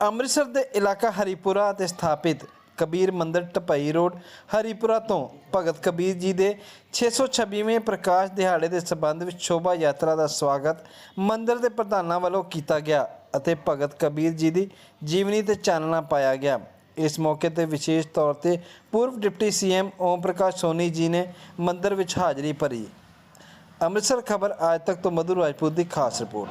ਅੰਮ੍ਰਿਤਸਰ ਦੇ ਇਲਾਕਾ ਹਰੀਪੁਰਾ ਤੇ ਸਥਾਪਿਤ ਕਬੀਰ ਮੰਦਰ ਟਪਈ ਰੋਡ, ਹਰੀਪੁਰਾ ਤੋਂ ਭਗਤ ਕਬੀਰ ਜੀ ਦੇ 626ਵੇਂ ਪ੍ਰਕਾਸ਼ ਦਿਹਾੜੇ ਦੇ ਸਬੰਧ ਵਿੱਚ ਸ਼ੋਭਾ ਯਾਤਰਾ ਦਾ ਸਵਾਗਤ ਮੰਦਰ ਦੇ ਪ੍ਰਧਾਨਾਂ ਵੱਲੋਂ ਕੀਤਾ ਗਿਆ ਅਤੇ ਭਗਤ ਕਬੀਰ ਜੀ ਦੀ ਜੀਵਨੀ ਤੇ ਚਾਨਣਾ ਪਾਇਆ ਗਿਆ। ਇਸ ਮੌਕੇ ਤੇ ਵਿਸ਼ੇਸ਼ ਤੌਰ ਤੇ ਪੂਰਵ ਡਿਪਟੀ ਸੀਐਮ ਓਮ ਪ੍ਰਕਾਸ਼ ਸੋਨੀ ਜੀ ਨੇ ਮੰਦਰ ਵਿੱਚ ਹਾਜ਼ਰੀ ਭਰੀ। ਅੰਮ੍ਰਿਤਸਰ ਖਬਰ ਅੱਜ ਤੱਕ ਤੋਂ ਮਧੁਰ ਰਾਜਪੂਤ ਦੀ ਖਾਸ ਰਿਪੋਰਟ।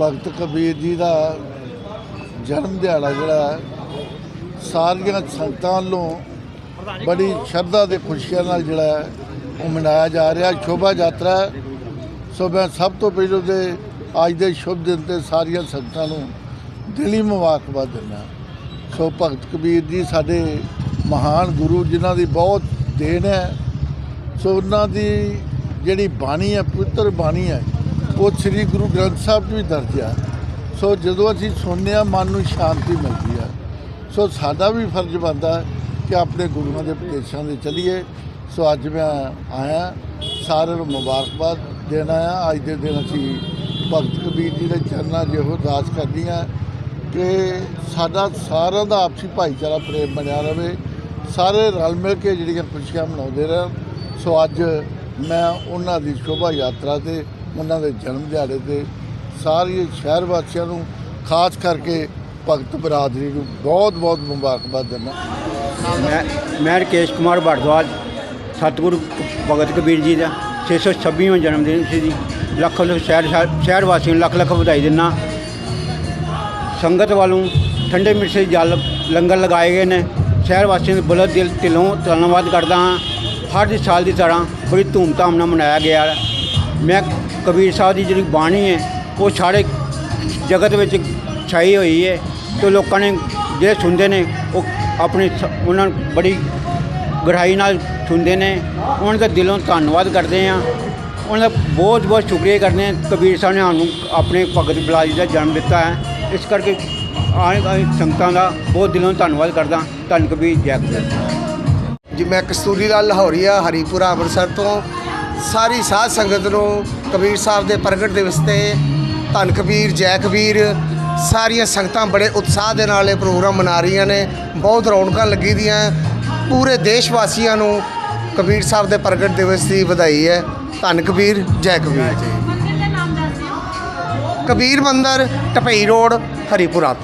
ਭਗਤ ਕਬੀਰ ਜੀ ਦਾ ਜਨਮ ਦਿਹਾੜਾ ਜਿਹੜਾ ਸਾਰੀਆਂ ਸੰਗਤਾਂ ਵੱਲੋਂ ਬੜੀ ਸ਼ਰਧਾ ਤੇ ਖੁਸ਼ੀਆਂ ਨਾਲ ਜਿਹੜਾ ਉਹ ਮਨਾਇਆ ਜਾ ਰਿਹਾ। ਸ਼ੋਭਾ ਯਾਤਰਾ ਸੋ ਮੈਂ ਸਭ ਤੋਂ ਪਹਿਲਾਂ ਤੇ ਅੱਜ ਦੇ ਸ਼ੁਭ ਦਿਨ ਤੇ ਸਾਰੀਆਂ ਸੰਗਤਾਂ ਨੂੰ ਦਿਲੀ ਮੁਬਾਰਕਬਾਦ ਦਿੰਦਾ ਸੋ ਭਗਤ ਕਬੀਰ ਜੀ ਸਾਡੇ ਮਹਾਨ ਗੁਰੂ, ਜਿਨ੍ਹਾਂ ਦੀ ਬਹੁਤ ਦੇਣ ਹੈ। ਸੋ ਉਹਨਾਂ ਦੀ ਜਿਹੜੀ ਬਾਣੀ ਹੈ, ਪਵਿੱਤਰ ਬਾਣੀ ਹੈ ਉਹ ਸ੍ਰੀ ਗੁਰੂ ਗ੍ਰੰਥ ਸਾਹਿਬ 'ਚ ਵੀ ਦਰਜ ਆ। ਸੋ ਜਦੋਂ ਅਸੀਂ ਸੁਣਦੇ ਹਾਂ, ਮਨ ਨੂੰ ਸ਼ਾਂਤੀ ਮਿਲਦੀ ਹੈ ਸੋ ਸਾਡਾ ਵੀ ਫਰਜ਼ ਬਣਦਾ ਕਿ ਆਪਣੇ ਗੁਰੂਆਂ ਦੇ ਉਪਦੇਸ਼ਾਂ ਦੇ ਚੱਲੀਏ। ਸੋ ਅੱਜ ਮੈਂ ਆਇਆ, ਸਾਰਿਆਂ ਨੂੰ ਮੁਬਾਰਕਬਾਦ ਦੇਣ ਆਇਆ। ਅੱਜ ਦੇ ਦਿਨ ਅਸੀਂ ਭਗਤ ਕਬੀਰ ਜੀ ਦੇ ਚਰਨਾਂ ਜਿਹੋ ਇਹੋ ਅਰਦਾਸ ਕਰਨੀ ਹੈ ਕਿ ਸਾਡਾ ਸਾਰਿਆਂ ਦਾ ਆਪਸੀ ਭਾਈਚਾਰਾ, ਪ੍ਰੇਮ ਬਣਿਆ ਰਵੇ ਸਾਰੇ ਰਲ ਮਿਲ ਕੇ ਜਿਹੜੀਆਂ ਖੁਸ਼ੀਆਂ ਮਨਾਉਂਦੇ ਰਹਿਣ। ਸੋ ਅੱਜ ਮੈਂ ਉਹਨਾਂ ਦੀ ਸ਼ੋਭਾ ਯਾਤਰਾ ਤੇ ਉਹਨਾਂ ਦੇ ਜਨਮ ਦਿਹਾੜੇ ਤੇ ਸਾਰੇ ਸ਼ਹਿਰ ਵਾਸੀਆਂ ਨੂੰ ਖਾਸ ਕਰਕੇ ਭਗਤ ਬਰਾਦਰੀ ਨੂੰ ਬਹੁਤ ਬਹੁਤ ਮੁਬਾਰਕਬਾਦ ਦਿੰਦਾ। ਮੈਂ ਮੈਂ ਰਕੇਸ਼ ਕੁਮਾਰ ਭਰਦਵਾਜ ਸਤਿਗੁਰੂ ਭਗਤ ਕਬੀਰ ਜੀ ਦਾ 626ਵਾਂ ਜਨਮ ਦਿਨ ਸੀ ਜੀ। ਲੱਖ ਲੱਖ ਸ਼ਹਿਰ ਸ਼ਹਿਰ ਵਾਸੀਆਂ ਨੂੰ ਲੱਖ ਲੱਖ ਵਧਾਈ ਦਿੰਦਾ। ਸੰਗਤ ਵੱਲੋਂ ਠੰਡੇ ਮਿੱਠੇ ਜਲ ਲੰਗਰ ਲਗਾਏ ਗਏ ਨੇ। ਸ਼ਹਿਰ ਵਾਸੀਆਂ ਦੇ ਬੁਲਤ ਦਿਲ, ਦਿਲੋਂ ਧੰਨਵਾਦ ਕਰਦਾ ਹਾਂ। ਹਰ ਸਾਲ ਦੀ ਤਰ੍ਹਾਂ ਬੜੀ ਧੂਮਧਾਮ ਨਾਲ ਮਨਾਇਆ ਗਿਆ ਹੈ। ਮੈਂ ਕਬੀਰ ਸਾਹਿਬ ਦੀ ਜਿਹੜੀ ਬਾਣੀ ਹੈ, ਉਹ ਸਾਰੇ ਜਗਤ ਵਿੱਚ ਛਾਈ ਹੋਈ ਹੈ ਤੇ ਲੋਕਾਂ ਨੇ ਜਿਹੜੇ ਸੁਣਦੇ ਨੇ, ਉਹ ਆਪਣੀ ਉਹਨਾਂ ਨੂੰ ਬੜੀ ਗਹਿਰਾਈ ਨਾਲ ਸੁਣਦੇ ਨੇ। ਉਹਨਾਂ ਦਾ ਦਿਲੋਂ ਧੰਨਵਾਦ ਕਰਦੇ ਆ ਉਹਨਾਂ ਦਾ ਬਹੁਤ ਬਹੁਤ ਸ਼ੁਕਰੀਆ ਕਰਦੇ ਹਾਂ। ਕਬੀਰ ਸਾਹਿਬ ਨੇ ਸਾਨੂੰ ਆਪਣੇ ਭਗਤ ਬਲਾਜੀ ਦਾ ਜਨਮ ਦਿੱਤਾ ਹੈ। ਇਸ ਕਰਕੇ ਆਏ ਆਏ ਸੰਗਤਾਂ ਦਾ ਬਹੁਤ ਦਿਲੋਂ ਧੰਨਵਾਦ ਕਰਦਾ। ਧੰਨ ਕਬੀਰ ਜੈ ਕਬੀਰ ਜੀ, ਮੈਂ ਕਸਤੂਰੀ ਲਾਲ ਲਾਹੌਰੀਆ ਹਰੀਪੁਰਾ, ਅੰਮ੍ਰਿਤਸਰ ਤੋਂ। ਸਾਰੀ ਸਾਧ ਸੰਗਤ ਨੂੰ ਕਬੀਰ ਸਾਹਿਬ ਦੇ ਪ੍ਰਗਟ ਦਿਵਸ ਤੇ ਧੰਨ ਕਬੀਰ ਜੈ ਕਬੀਰ ਸਾਰੀਆਂ ਸੰਗਤਾਂ ਬੜੇ ਉਤਸ਼ਾਹ ਦੇ ਨਾਲ ਇਹ ਪ੍ਰੋਗਰਾਮ ਮਨਾ ਰਹੀਆਂ ਨੇ। ਬਹੁਤ ਰੌਣਕਾਂ ਲੱਗੀ ਦੀਆਂ। ਪੂਰੇ ਦੇਸ਼ ਵਾਸੀਆਂ ਨੂੰ ਕਬੀਰ ਸਾਹਿਬ ਦੇ ਪ੍ਰਗਟ ਦਿਵਸ ਦੀ ਵਧਾਈ ਹੈ। ਧੰਨ ਕਬੀਰ ਜੈ ਕਬੀਰ। ਕਬੀਰ ਮੰਦਰ ਟਪਈ ਰੋਡ ਹਰੀਪੁਰਾ